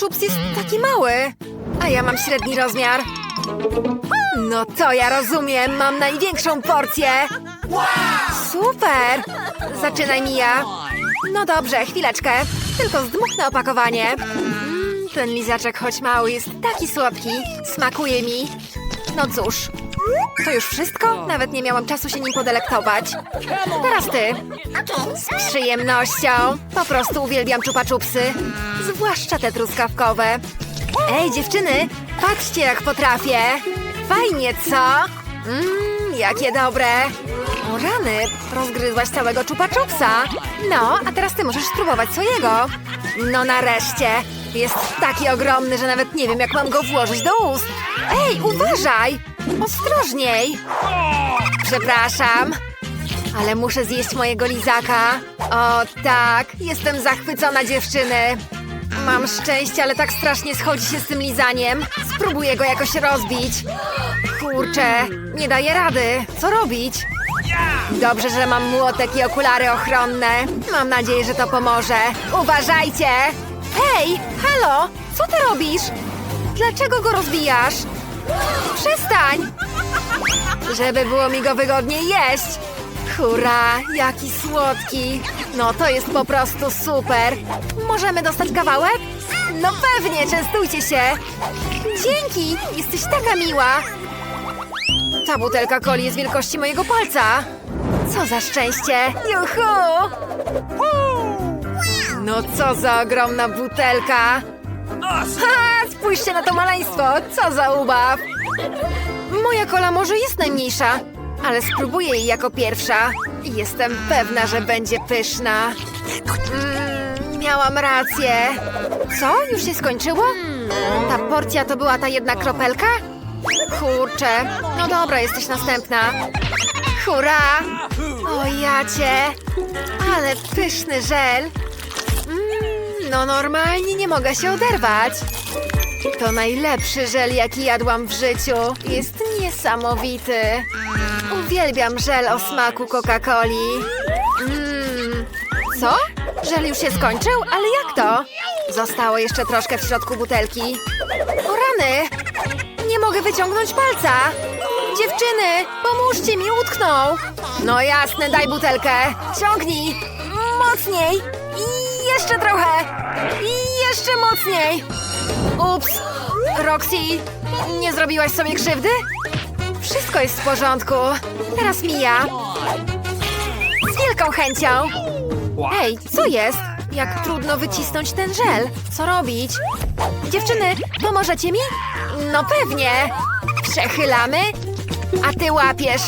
chups jest taki mały, a ja mam średni rozmiar. No to ja rozumiem, mam największą porcję. Super! Zaczynaj, Mija. No dobrze, chwileczkę. Tylko zdmuchnę opakowanie. Mm, ten lizaczek, choć mały, jest taki słodki. Smakuje mi. No cóż, to już wszystko? Nawet nie miałam czasu się nim podelektować. Teraz ty. Z przyjemnością. Po prostu uwielbiam czupa-czupsy. Zwłaszcza te truskawkowe. Ej, dziewczyny, patrzcie jak potrafię. Fajnie, co? Mmm, jakie dobre. O rany, rozgryzłaś całego czupa-czupsa. No, a teraz ty możesz spróbować swojego. No nareszcie. Jest taki ogromny, że nawet nie wiem, jak mam go włożyć do ust. Ej, uważaj! Ostrożniej! Przepraszam, ale muszę zjeść mojego lizaka. O tak, jestem zachwycona dziewczyny. Mam szczęście, ale tak strasznie schodzi się z tym lizaniem. Spróbuję go jakoś rozbić. Kurczę, nie daję rady. Co robić? Dobrze, że mam młotek i okulary ochronne. Mam nadzieję, że to pomoże. Uważajcie! Hej, halo! Co ty robisz? Dlaczego go rozbijasz? Przestań! Żeby było mi go wygodniej jeść. Hurra, jaki słodki. No to jest po prostu super. Możemy dostać kawałek? No pewnie, częstujcie się. Dzięki, jesteś taka miła. Ta butelka coli jest wielkości mojego palca. Co za szczęście. Juhu! No co za ogromna butelka. Ha, spójrzcie na to maleństwo. Co za ubaw. Moja kola może jest najmniejsza, ale spróbuję jej jako pierwsza. Jestem pewna, że będzie pyszna. Mm, miałam rację. Co? Już się skończyło? Ta porcja to była ta jedna kropelka? Kurczę. No dobra, jesteś następna. Hurra! O jacie! Ale pyszny żel. Mm, no normalnie nie mogę się oderwać. To najlepszy żel, jaki jadłam w życiu. Jest niesamowity. Uwielbiam żel o smaku Coca-Coli. Mmm. Co? Żel już się skończył? Ale jak to? Zostało jeszcze troszkę w środku butelki. O rany! Nie mogę wyciągnąć palca. Dziewczyny, pomóżcie mi, utknął. No jasne, daj butelkę. Ciągnij. Mocniej. I jeszcze trochę. I jeszcze mocniej. Ups! Roxy, nie zrobiłaś sobie krzywdy? Wszystko jest w porządku. Teraz Mija. Z wielką chęcią. Ej, co jest? Jak trudno wycisnąć ten żel. Co robić? Dziewczyny, pomożecie mi? No pewnie. Przechylamy, a ty łapiesz.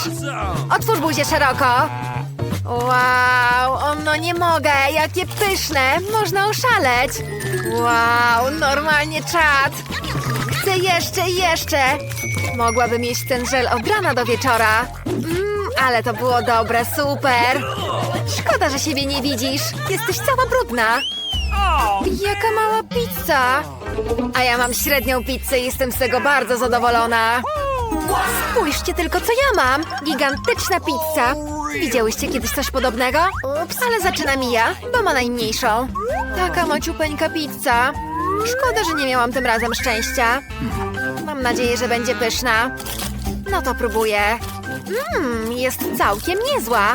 Otwórz buzię szeroko. Wow, o no nie mogę, jakie pyszne, można oszaleć. Wow, normalnie czad. Chcę jeszcze, jeszcze. Mogłabym jeść ten żel od rana do wieczora. Mmm, ale to było dobre, super. Szkoda, że siebie nie widzisz. Jesteś cała brudna. Jaka mała pizza. A ja mam średnią pizzę i jestem z tego bardzo zadowolona. Spójrzcie tylko, co ja mam! Gigantyczna pizza! Widziałyście kiedyś coś podobnego? Ups, ale zaczyna Mija, bo ma najmniejszą. Taka maciupeńka pizza. Szkoda, że nie miałam tym razem szczęścia. Mam nadzieję, że będzie pyszna. No to próbuję. Mmm, jest całkiem niezła.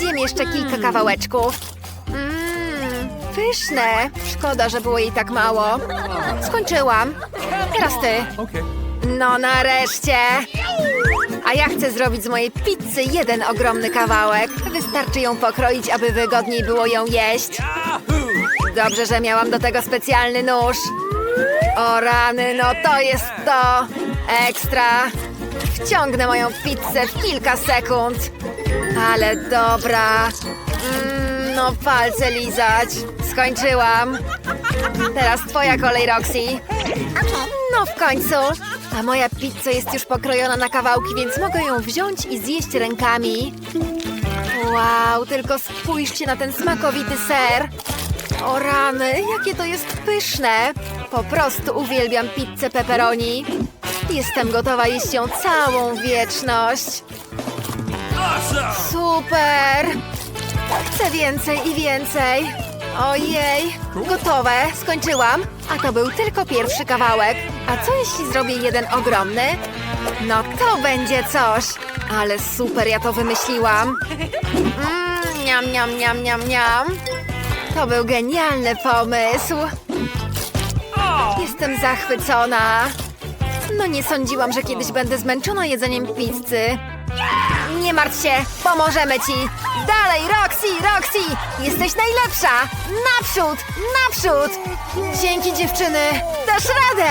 Zjem jeszcze kilka kawałeczków. Mmm, pyszne. Szkoda, że było jej tak mało. Skończyłam. Teraz ty. No nareszcie! A ja chcę zrobić z mojej pizzy jeden ogromny kawałek. Wystarczy ją pokroić, aby wygodniej było ją jeść. Dobrze, że miałam do tego specjalny nóż. O rany, no to jest to! Ekstra! Wciągnę moją pizzę w kilka sekund. Ale dobra. Mm, no palce lizać. Skończyłam. Teraz twoja kolej, Roxy. No w końcu. A moja pizza jest już pokrojona na kawałki, więc mogę ją wziąć i zjeść rękami. Wow, tylko spójrzcie na ten smakowity ser. O rany, jakie to jest pyszne. Po prostu uwielbiam pizzę pepperoni. Jestem gotowa jeść ją całą wieczność. Super! Chcę więcej i więcej. Ojej, gotowe, skończyłam. A to był tylko pierwszy kawałek. A co jeśli zrobię jeden ogromny? No to będzie coś. Ale super, ja to wymyśliłam. Mmm, niam, niam, niam, niam, niam. To był genialny pomysł. Jestem zachwycona. No nie sądziłam, że kiedyś będę zmęczona jedzeniem pizzy. Nie martw się, pomożemy ci. Dalej, Roxy, Roxy, jesteś najlepsza. Naprzód, naprzód. Dzięki dziewczyny, dasz radę.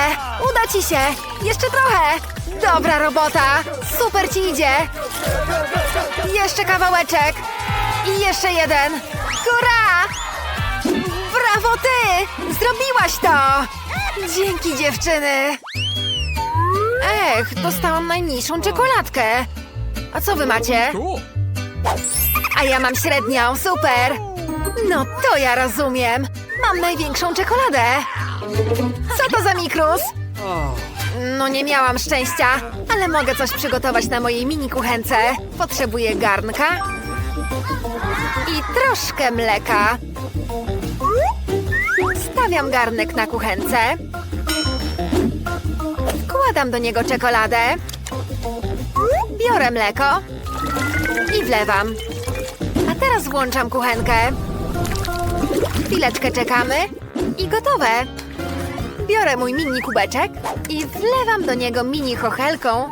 Uda ci się. Jeszcze trochę. Dobra robota, super ci idzie. Jeszcze kawałeczek. I jeszcze jeden. Hurra! Brawo ty! Zrobiłaś to! Dzięki dziewczyny! Ech, dostałam najmniejszą czekoladkę. A co wy macie? A ja mam średnią, super! No to ja rozumiem. Mam największą czekoladę. Co to za mikrus? No nie miałam szczęścia, ale mogę coś przygotować na mojej mini kuchence. Potrzebuję garnka i troszkę mleka. Stawiam garnek na kuchence. Wkładam do niego czekoladę. Biorę mleko i wlewam. Teraz włączam kuchenkę. Chwileczkę czekamy i gotowe. Biorę mój mini kubeczek i wlewam do niego mini chochelką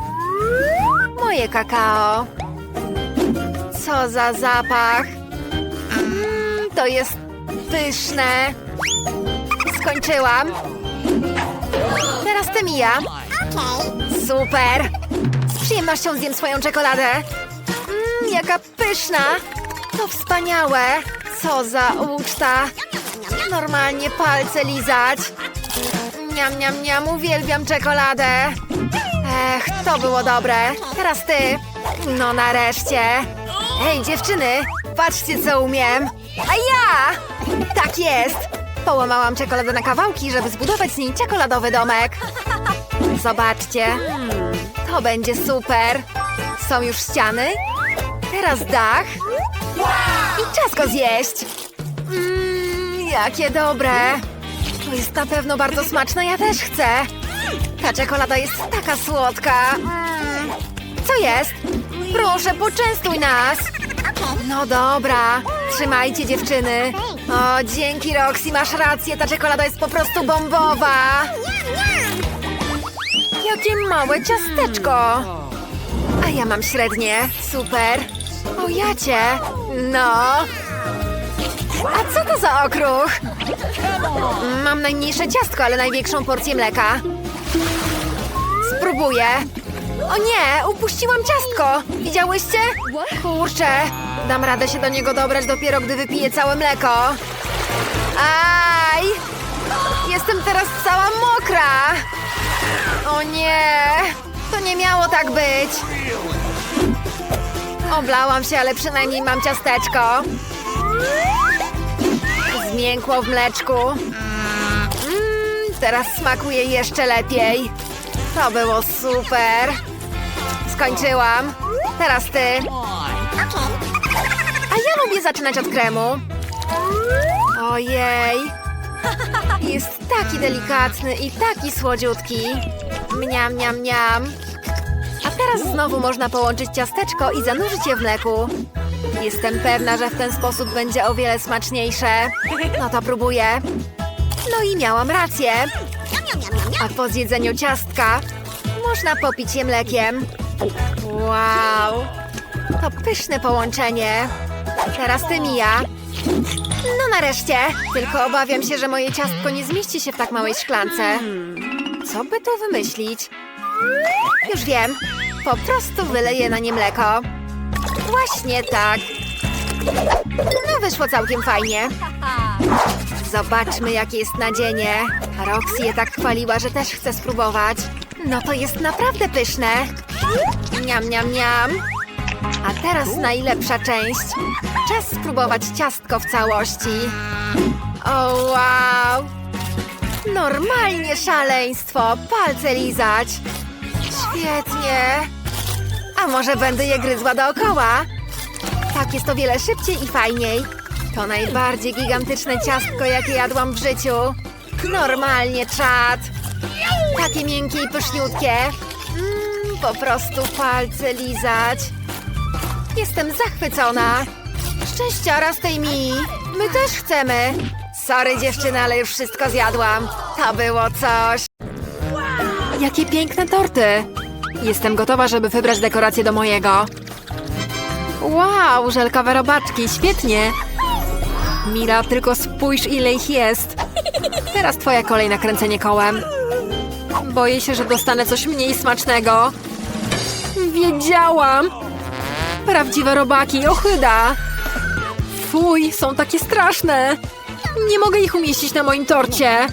moje kakao. Co za zapach! Mm, to jest pyszne. Skończyłam. Teraz ty Mija. Super! Z przyjemnością zjem swoją czekoladę. Mmm, jaka pyszna! To wspaniałe! Co za uczta! Normalnie palce lizać. Niam, niam, niam, uwielbiam czekoladę. Ech, to było dobre. Teraz ty. No nareszcie. Hej, dziewczyny, patrzcie co umiem. A ja! Tak jest. Połamałam czekoladę na kawałki, żeby zbudować z niej czekoladowy domek. Zobaczcie. To będzie super. Są już ściany. Teraz dach. I czas go zjeść. Mmm, jakie dobre. To jest na pewno bardzo smaczne, ja też chcę. Ta czekolada jest taka słodka. Mm. Co jest? Proszę, poczęstuj nas. No dobra, trzymajcie dziewczyny. O, dzięki Roxy, masz rację, ta czekolada jest po prostu bombowa. Jakie małe ciasteczko. A ja mam średnie, super. O, jacie. No. A co to za okruch? Mam najmniejsze ciastko, ale największą porcję mleka. Spróbuję. O nie, upuściłam ciastko. Widziałyście? Kurczę, dam radę się do niego dobrać dopiero, gdy wypiję całe mleko. Aj! Jestem teraz cała mokra. O nie, to nie miało tak być. Oblałam się, ale przynajmniej mam ciasteczko. Zmiękło w mleczku. Mmm, teraz smakuje jeszcze lepiej. To było super. Skończyłam. Teraz ty. A ja lubię zaczynać od kremu. Ojej. Jest taki delikatny i taki słodziutki. Mniam, mniam, mniam. Teraz znowu można połączyć ciasteczko i zanurzyć je w mleku. Jestem pewna, że w ten sposób będzie o wiele smaczniejsze. No to próbuję. No i miałam rację. A po zjedzeniu ciastka można popić je mlekiem. Wow! To pyszne połączenie. Teraz ty Mija. No nareszcie. Tylko obawiam się, że moje ciastko nie zmieści się w tak małej szklance. Co by tu wymyślić? Już wiem. Po prostu wyleję na nie mleko. Właśnie tak. No wyszło całkiem fajnie. Zobaczmy, jakie jest nadzienie. Roxy je tak chwaliła, że też chce spróbować. No to jest naprawdę pyszne. Niam, niam, niam. A teraz najlepsza część. Czas spróbować ciastko w całości. O, wow! Normalnie szaleństwo. Palce lizać. Świetnie. A może będę je gryzła dookoła? Tak jest o wiele szybciej i fajniej. To najbardziej gigantyczne ciastko, jakie jadłam w życiu. Normalnie czad. Takie miękkie i pyszniutkie. Mm, po prostu palce lizać. Jestem zachwycona. Szczęściara z tej mi. My też chcemy. Sorry dziewczyny, ale już wszystko zjadłam. To było coś. Jakie piękne torty. Jestem gotowa, żeby wybrać dekoracje do mojego. Wow, żelkowe robaczki, świetnie. Mila, tylko spójrz ile ich jest. Teraz twoja kolej na kręcenie kołem. Boję się, że dostanę coś mniej smacznego. Wiedziałam. Prawdziwe robaki, ochyda. Fuj, są takie straszne. Nie mogę ich umieścić na moim torcie.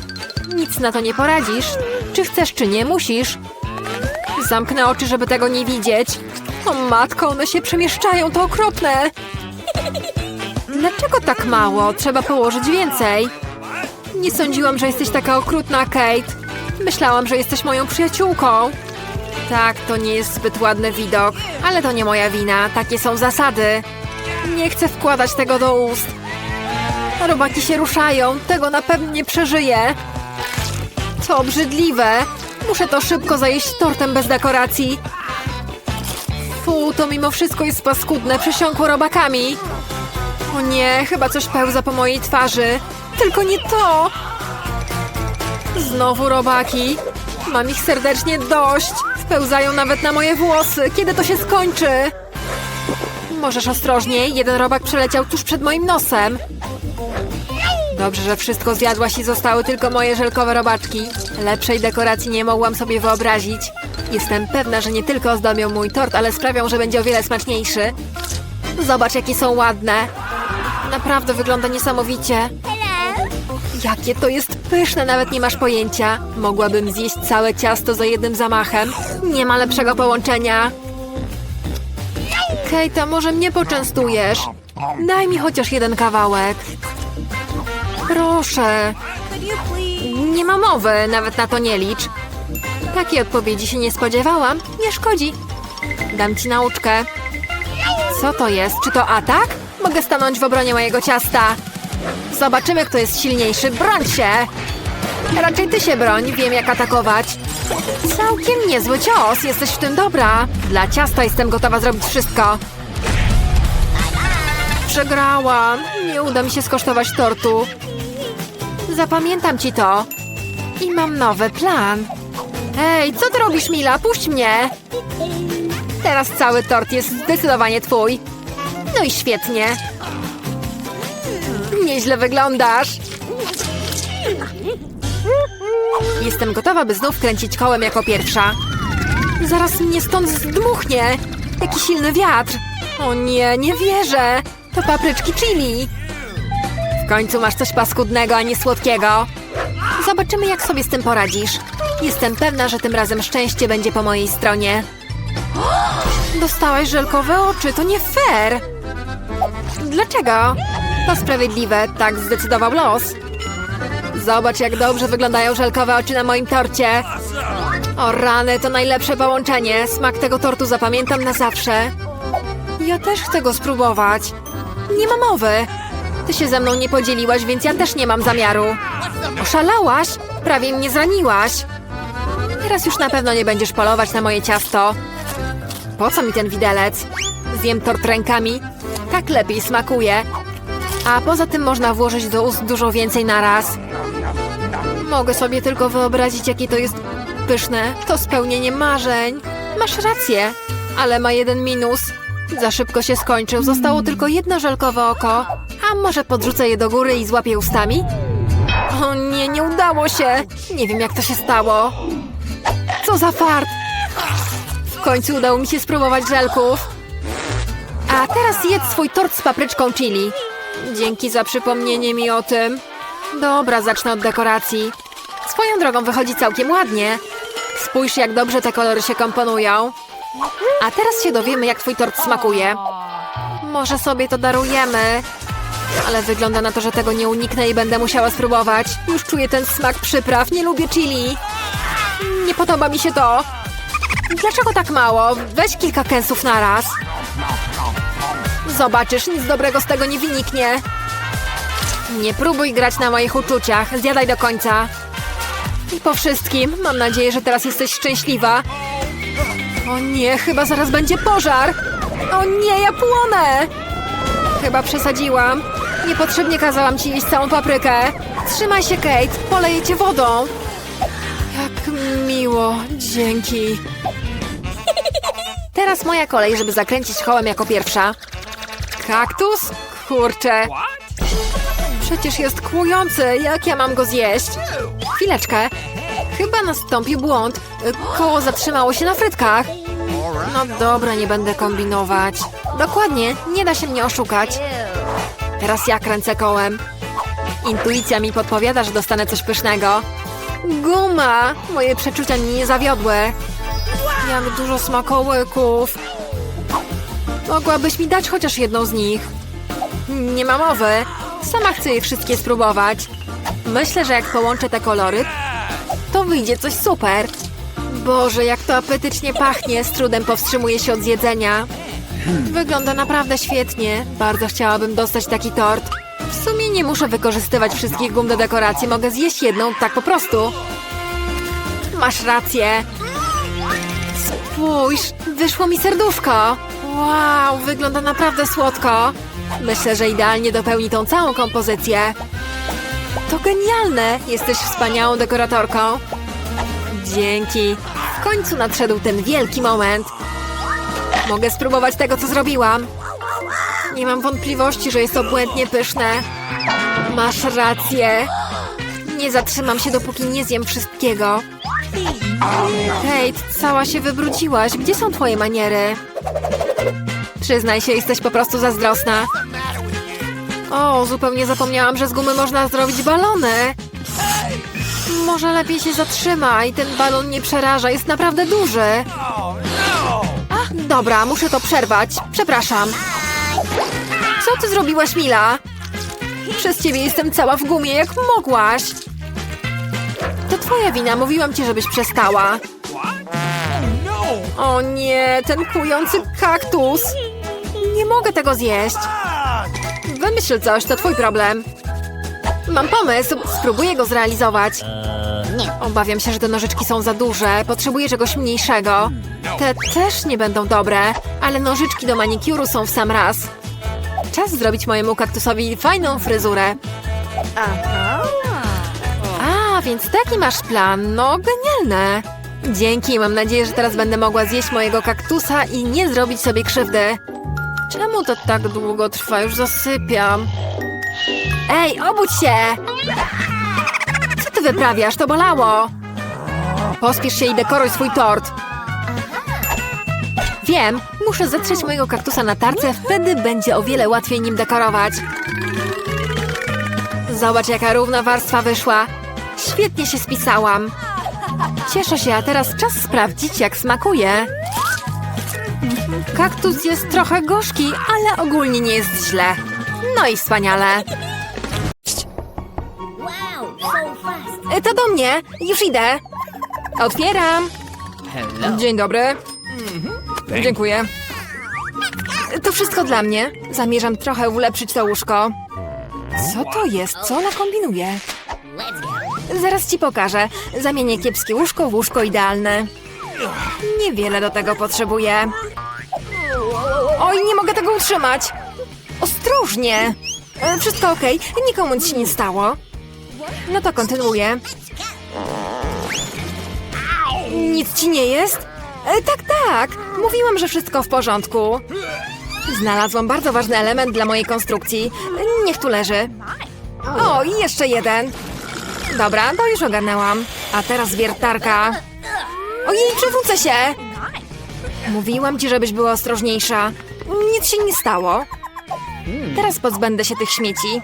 Nic na to nie poradzisz. Czy chcesz, czy nie, musisz. Zamknę oczy, żeby tego nie widzieć. O matko, one się przemieszczają, to okropne. Dlaczego tak mało? Trzeba położyć więcej. Nie sądziłam, że jesteś taka okrutna, Kate. Myślałam, że jesteś moją przyjaciółką. Tak, to nie jest zbyt ładny widok, ale to nie moja wina, takie są zasady. Nie chcę wkładać tego do ust. Robaki się ruszają, tego na pewno nie przeżyję. To obrzydliwe. Muszę to szybko zajeść tortem bez dekoracji. Fu, to mimo wszystko jest paskudne, przesiąkło robakami. O nie, chyba coś pełza po mojej twarzy. Tylko nie to! Znowu robaki. Mam ich serdecznie dość. Wpełzają nawet na moje włosy. Kiedy to się skończy? Możesz ostrożniej. Jeden robak przeleciał tuż przed moim nosem. Dobrze, że wszystko zjadłaś i zostały tylko moje żelkowe robaczki. Lepszej dekoracji nie mogłam sobie wyobrazić. Jestem pewna, że nie tylko ozdobią mój tort, ale sprawią, że będzie o wiele smaczniejszy. Zobacz, jakie są ładne. Naprawdę wygląda niesamowicie. Jakie to jest pyszne, nawet nie masz pojęcia. Mogłabym zjeść całe ciasto za jednym zamachem. Nie ma lepszego połączenia. Kejta, może mnie poczęstujesz? Daj mi chociaż jeden kawałek. Proszę. Nie ma mowy, nawet na to nie licz. Takiej odpowiedzi się nie spodziewałam. Nie szkodzi. Dam ci nauczkę. Co to jest? Czy to atak? Mogę stanąć w obronie mojego ciasta. Zobaczymy, kto jest silniejszy. Broń się! Raczej ty się broń, wiem jak atakować. Całkiem niezły cios, jesteś w tym dobra. Dla ciasta jestem gotowa zrobić wszystko. Przegrałam. Nie uda mi się skosztować tortu. Zapamiętam ci to. I mam nowy plan. Ej, co ty robisz, Mila? Puść mnie! Teraz cały tort jest zdecydowanie twój. No i świetnie. Nieźle wyglądasz. Jestem gotowa, by znów kręcić kołem jako pierwsza. Zaraz mnie stąd zdmuchnie. Jaki silny wiatr. O nie, nie wierzę. To papryczki chili. W końcu masz coś paskudnego, a nie słodkiego. Zobaczymy, jak sobie z tym poradzisz. Jestem pewna, że tym razem szczęście będzie po mojej stronie. Dostałaś żelkowe oczy, to nie fair. Dlaczego? To sprawiedliwe, tak zdecydował los. Zobacz, jak dobrze wyglądają żelkowe oczy na moim torcie. O rany, to najlepsze połączenie. Smak tego tortu zapamiętam na zawsze. Ja też chcę go spróbować. Nie ma mowy. Ty się ze mną nie podzieliłaś, więc ja też nie mam zamiaru. Oszalałaś? Prawie mnie zraniłaś. Teraz już na pewno nie będziesz polować na moje ciasto. Po co mi ten widelec? Zjem tort rękami. Tak lepiej smakuje. A poza tym można włożyć do ust dużo więcej na raz. Mogę sobie tylko wyobrazić, jakie to jest pyszne. To spełnienie marzeń. Masz rację, ale ma jeden minus. Za szybko się skończył. Zostało tylko jedno żelkowe oko. A może podrzucę je do góry i złapię ustami? O nie, nie udało się. Nie wiem, jak to się stało. Co za fart. W końcu udało mi się spróbować żelków. A teraz jedz swój tort z papryczką chili. Dzięki za przypomnienie mi o tym. Dobra, zacznę od dekoracji. Swoją drogą wychodzi całkiem ładnie. Spójrz, jak dobrze te kolory się komponują. A teraz się dowiemy, jak twój tort smakuje. Może sobie to darujemy. Ale wygląda na to, że tego nie uniknę i będę musiała spróbować. Już czuję ten smak przypraw. Nie lubię chili. Nie podoba mi się to. Dlaczego tak mało? Weź kilka kęsów na raz. Zobaczysz, nic dobrego z tego nie wyniknie. Nie próbuj grać na moich uczuciach. Zjadaj do końca. I po wszystkim, mam nadzieję, że teraz jesteś szczęśliwa. O nie, chyba zaraz będzie pożar. O nie, ja płonę. Chyba przesadziłam. Niepotrzebnie kazałam ci jeść całą paprykę. Trzymaj się, Kate. Poleję cię wodą. Jak miło. Dzięki. Teraz moja kolej, żeby zakręcić kołem jako pierwsza. Kaktus? Kurczę. Przecież jest kłujący. Jak ja mam go zjeść? Chwileczkę. Chyba nastąpił błąd. Koło zatrzymało się na frytkach. No dobra, nie będę kombinować. Dokładnie, nie da się mnie oszukać. Teraz ja kręcę kołem. Intuicja mi podpowiada, że dostanę coś pysznego. Guma! Moje przeczucia mnie nie zawiodły. Jak dużo smakołyków. Mogłabyś mi dać chociaż jedną z nich. Nie ma mowy. Sama chcę je wszystkie spróbować. Myślę, że jak połączę te kolory, to wyjdzie coś super. Boże, jak to apetycznie pachnie. Z trudem powstrzymuję się od zjedzenia. Wygląda naprawdę świetnie. Bardzo chciałabym dostać taki tort. W sumie nie muszę wykorzystywać wszystkich gum do dekoracji. Mogę zjeść jedną tak po prostu. Masz rację. Spójrz, wyszło mi serduszko. Wow, wygląda naprawdę słodko. Myślę, że idealnie dopełni tą całą kompozycję. To genialne! Jesteś wspaniałą dekoratorką. Dzięki. W końcu nadszedł ten wielki moment. Mogę spróbować tego, co zrobiłam. Nie mam wątpliwości, że jest to błędnie pyszne. Masz rację. Nie zatrzymam się, dopóki nie zjem wszystkiego. Kate, cała się wybrudziłaś. Gdzie są twoje maniery? Przyznaj się, jesteś po prostu zazdrosna. O, zupełnie zapomniałam, że z gumy można zrobić balony. Może lepiej się zatrzymaj, ten balon nie przeraża, jest naprawdę duży. Dobra, muszę to przerwać. Przepraszam. Co ty zrobiłaś, Mila? Przez ciebie jestem cała w gumie, jak mogłaś. To twoja wina, mówiłam ci, żebyś przestała. O nie, ten kujący kaktus. Nie mogę tego zjeść. Wymyśl coś, to twój problem. Mam pomysł, spróbuję go zrealizować. Obawiam się, że te nożyczki są za duże. Potrzebuję czegoś mniejszego. Te też nie będą dobre, ale nożyczki do manikuru są w sam raz. Czas zrobić mojemu kaktusowi fajną fryzurę. A, więc taki masz plan. No, genialne. Dzięki, mam nadzieję, że teraz będę mogła zjeść mojego kaktusa i nie zrobić sobie krzywdy. Czemu to tak długo trwa? Już zasypiam. Ej, obudź się! Wyprawiasz? To bolało! Pospiesz się i dekoruj swój tort. Wiem, muszę zetrzeć mojego kaktusa na tarce, wtedy będzie o wiele łatwiej nim dekorować. Zobacz, jaka równa warstwa wyszła. Świetnie się spisałam. Cieszę się, a teraz czas sprawdzić, jak smakuje. Kaktus jest trochę gorzki, ale ogólnie nie jest źle. No i wspaniale. To do mnie, już idę. Otwieram. Dzień dobry. Dziękuję. To wszystko dla mnie. Zamierzam trochę ulepszyć to łóżko. Co to jest? Co ona kombinuje? Zaraz ci pokażę. Zamienię kiepskie łóżko w łóżko idealne. Niewiele do tego potrzebuję. Oj, nie mogę tego utrzymać. Ostrożnie. E, Wszystko okej, nikomu nic się nie stało. No to kontynuuję. Nic ci nie jest? E, tak, tak. Mówiłam, że wszystko w porządku. Znalazłam bardzo ważny element dla mojej konstrukcji. Niech tu leży. O, i jeszcze jeden. Dobra, to już ogarnęłam. A teraz wiertarka. Ojej, przewrócę się! Mówiłam ci, żebyś była ostrożniejsza. Nic się nie stało. Teraz pozbędę się tych śmieci.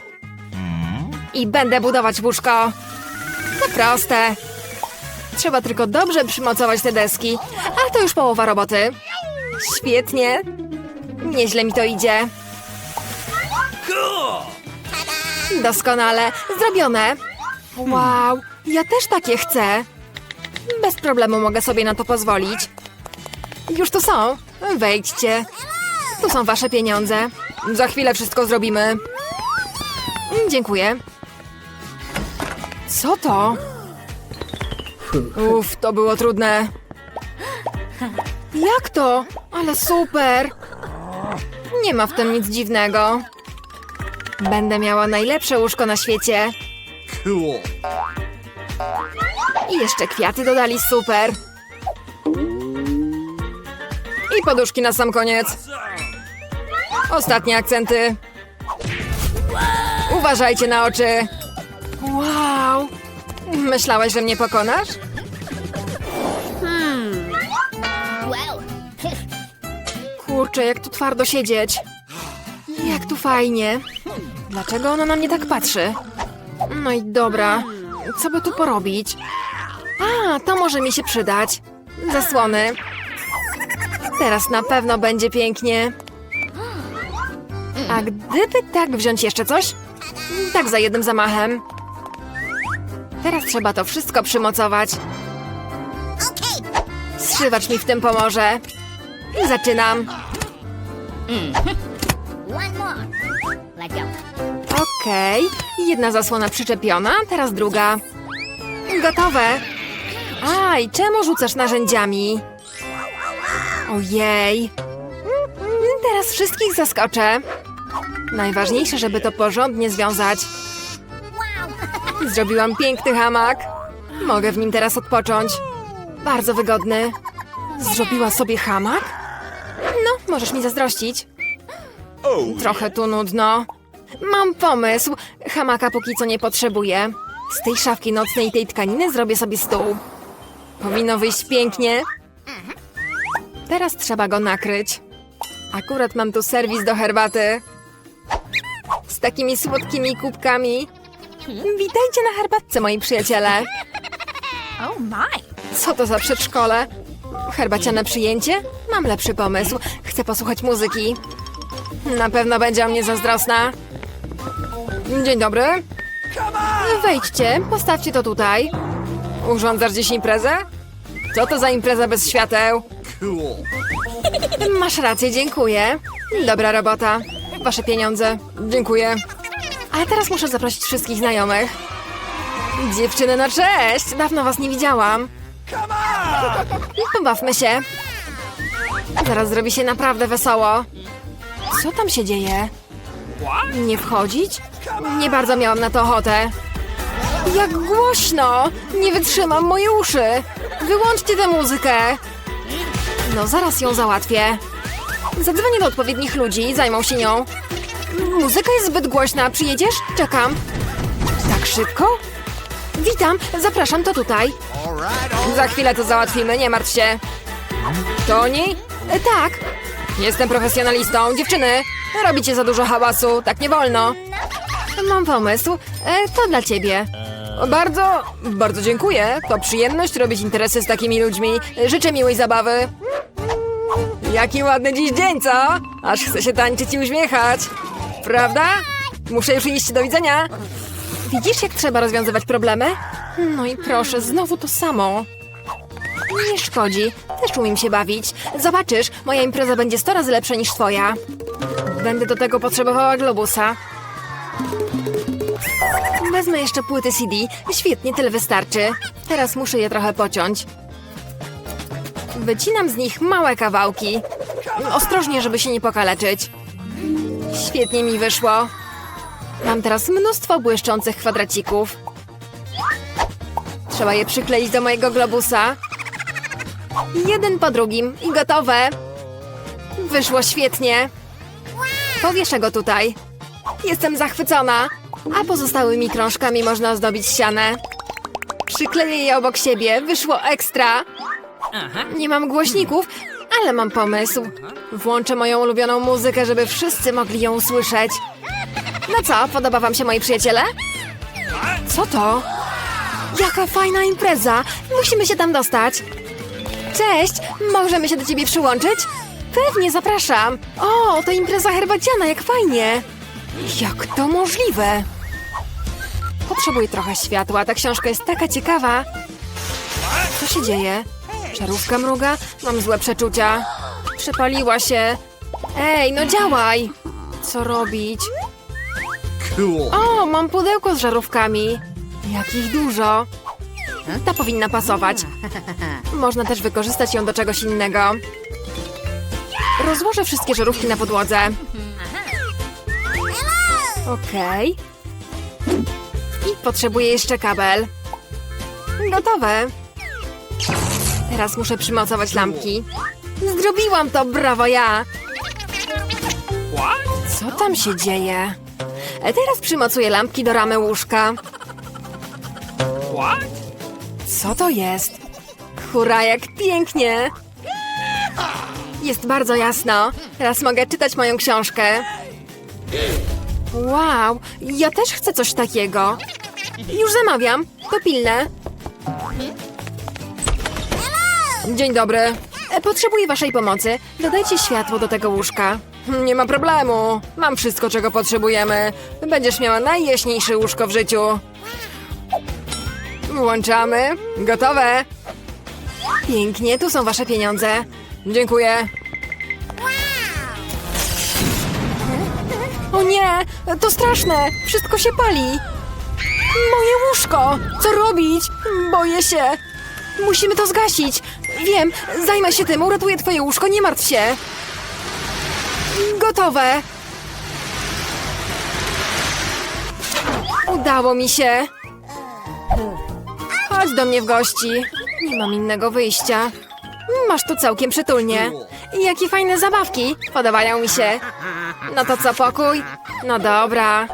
I będę budować łóżko. To proste. Trzeba tylko dobrze przymocować te deski. A to już połowa roboty. Świetnie. Nieźle mi to idzie. Doskonale. Zrobione. Wow, ja też takie chcę. Bez problemu mogę sobie na to pozwolić. Już tu są. Wejdźcie. Tu są wasze pieniądze. Za chwilę wszystko zrobimy. Dziękuję. Co to? Uff, to było trudne. Jak to? Ale super! Nie ma w tym nic dziwnego. Będę miała najlepsze łóżko na świecie. Cool. I jeszcze kwiaty dodali super. I poduszki na sam koniec. Ostatnie akcenty. Uważajcie na oczy. Wow. Myślałeś, że mnie pokonasz? Wow. Kurczę, jak tu twardo siedzieć. Jak tu fajnie. Dlaczego ona na mnie tak patrzy? No i dobra. Co by tu porobić? A, to może mi się przydać. Zasłony. Teraz na pewno będzie pięknie. A gdyby tak wziąć jeszcze coś? Tak za jednym zamachem. Teraz trzeba to wszystko przymocować. Zszywacz mi w tym pomoże. I zaczynam. Go. Okej, jedna zasłona przyczepiona, teraz druga. Gotowe. Aj, czemu rzucasz narzędziami? Ojej. Teraz wszystkich zaskoczę. Najważniejsze, żeby to porządnie związać. Zrobiłam piękny hamak. Mogę w nim teraz odpocząć. Bardzo wygodny. Zrobiła sobie hamak? No, możesz mi zazdrościć. Trochę tu nudno. Mam pomysł. Hamaka póki co nie potrzebuję. Z tej szafki nocnej i tej tkaniny zrobię sobie stół. Powinno wyjść pięknie. Teraz trzeba go nakryć. Akurat mam tu serwis do herbaty. Z takimi słodkimi kubkami. Witajcie na herbatce, moi przyjaciele. Oh my. Co to za przedszkole? Herbaciane przyjęcie? Mam lepszy pomysł. Chcę posłuchać muzyki. Na pewno będzie o mnie zazdrosna. Dzień dobry. Wejdźcie, postawcie to tutaj. Urządzasz dziś imprezę? Co to za impreza bez świateł? Masz rację, dziękuję. Dobra robota. Wasze pieniądze. Dziękuję. A teraz muszę zaprosić wszystkich znajomych. Dziewczyny, no cześć! Dawno was nie widziałam. Pobawmy się. Zaraz zrobi się naprawdę wesoło. Co tam się dzieje? Nie wchodzić? Nie bardzo miałam na to ochotę. Jak głośno! Nie wytrzymam moje uszy! Wyłączcie tę muzykę! No, zaraz ją załatwię. Zadzwonię do odpowiednich ludzi i zajmą się nią. Muzyka jest zbyt głośna. Przyjedziesz? Czekam. Tak szybko? Witam, zapraszam, to tutaj. Za chwilę to załatwimy, nie martw się. To oni? E, tak. Jestem profesjonalistą. Dziewczyny, robicie za dużo hałasu, tak nie wolno. Mam pomysł. E, to dla ciebie. Bardzo, bardzo dziękuję. To przyjemność robić interesy z takimi ludźmi. Życzę miłej zabawy. Jaki ładny dziś dzień, co? Aż chce się tańczyć i uśmiechać. Prawda? Muszę już iść, do widzenia. Widzisz, jak trzeba rozwiązywać problemy? No i proszę, znowu to samo. Nie szkodzi, też umiem się bawić. Zobaczysz, moja impreza będzie 100 razy lepsza niż twoja. Będę do tego potrzebowała globusa. Wezmę jeszcze płyty CD. Świetnie, tyle wystarczy. Teraz muszę je trochę pociąć. Wycinam z nich małe kawałki. Ostrożnie, żeby się nie pokaleczyć. Świetnie mi wyszło. Mam teraz mnóstwo błyszczących kwadracików. Trzeba je przykleić do mojego globusa. Jeden po drugim i gotowe. Wyszło świetnie. Powieszę go tutaj. Jestem zachwycona. A pozostałymi krążkami można ozdobić ścianę. Przykleję je obok siebie. Wyszło ekstra. Nie mam głośników, ale mam pomysł. Włączę moją ulubioną muzykę, żeby wszyscy mogli ją usłyszeć. No co, podoba wam się moi przyjaciele? Co to? Jaka fajna impreza! Musimy się tam dostać. Cześć, możemy się do ciebie przyłączyć? Pewnie, zapraszam. O, to impreza herbaciana, jak fajnie. Jak to możliwe? Potrzebuję trochę światła, ta książka jest taka ciekawa. Co się dzieje? Czarówka mruga? Mam złe przeczucia. Przepaliła się. Ej, no działaj! Co robić? O, mam pudełko z żarówkami. Jakich dużo. Ta powinna pasować. Można też wykorzystać ją do czegoś innego. Rozłożę wszystkie żarówki na podłodze. Okej. I potrzebuję jeszcze kabel. Gotowe. Teraz muszę przymocować lampki. Zrobiłam to, brawo ja! Co tam się dzieje? E, Teraz przymocuję lampki do ramy łóżka. Co to jest? Hurra, jak pięknie! Jest bardzo jasno. Teraz mogę czytać moją książkę. Wow, ja też chcę coś takiego. Już zamawiam. To pilne. Dzień dobry. E, Potrzebuję waszej pomocy. Dodajcie światło do tego łóżka. Nie ma problemu. Mam wszystko, czego potrzebujemy. Będziesz miała najjaśniejsze łóżko w życiu. Włączamy. Gotowe. Pięknie, tu są wasze pieniądze. Dziękuję. O nie, to straszne. Wszystko się pali. Moje łóżko. Co robić? Boję się. Musimy to zgasić. Wiem, zajmę się tym, uratuję twoje łóżko, nie martw się. Gotowe. Udało mi się. Chodź do mnie w gości. Nie mam innego wyjścia. Masz tu całkiem przytulnie. Jakie fajne zabawki. Podobają mi się. No to co, pokój? No dobra.